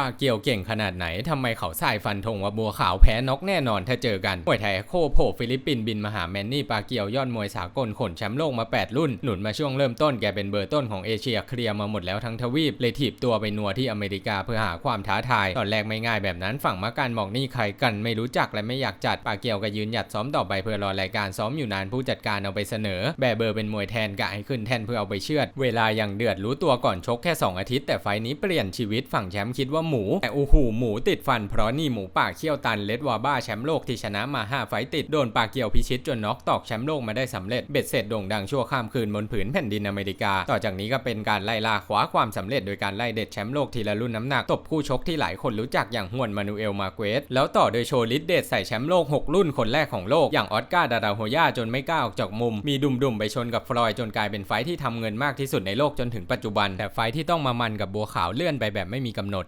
ปาเกียวเก่งขนาดไหนทำไมเขาสายฟันธงว่าบัวขาวแพ้น็อกแน่นอนถ้าเจอกันมวยไทยโคโผฟิลิปปินส์บินมาหาแมนนี่ปาเกียวยอดมวยสากลขนแชมป์โลกมา 8 รุ่น หนุนมาช่วงเริ่มต้นแกเป็นเบอร์ต้นของเอเชียเคลียร์มาหมดแล้วทั้งทวีป เลยถีบตัวไปนัวที่อเมริกาเพื่อหาความท้าทาย ตอนแรกไม่ง่ายแบบนั้นฝั่งมาการบอกนี่ใครกันไม่รู้จักและไม่อยากจัดปาเกียวก็ยืนหยัดซ้อมต่อไปเพื่อรอรายการซ้อมอยู่นานผู้จัดการเอาไปเสนอ แบเบอร์เป็นมวยแทนกะให้ขึ้นแทนเพื่อเอาไปเชือด เวลายังเดือดรู้ตัวก่อนชกแค่ 2 อาทิตย์แต่ไฟนี้เปลี่ยนชีวิตฝั่งแชมป์คิดว่าหมู แต่โอ้โหหมูติดฟันเพราะนี่หมูป่าเขี้ยวตันเลดวาบ้าแชมป์โลกที่ชนะมา 5 ไฟต์ติด โดนปากเกียวพิชิตจนน็อกตอกแชมป์โลกมาได้สำเร็จเบ็ดเสร็จโด่งดังชั่วข้ามคืนบนผืนแผ่นดินอเมริกา ต่อจากนี้ก็เป็นการไล่ล่าคว้าความสำเร็จโดยการไล่เด็ดแชมป์โลกทีละรุ่นน้ำหนักตบคู่ชกที่หลายคนรู้จักอย่างฮวนมานูเอลมาเกสแล้วต่อโดยโชว์ลิดเดดใส่แชมป์โลก 6 รุ่นคนแรกของโลกอย่างออสการ์ดาราโฮย่าจนไม่กล้าออกจากมุม มีดุมๆไปชนกับฟลอยด์จนกลายเป็นไฟที่ทำเงินมากที่สุดในโลกจนถึงปัจจุบัน แต่ไฟที่ต้องมามันกับบัวขาวเลื่อนไปแบบไม่มีกำหนด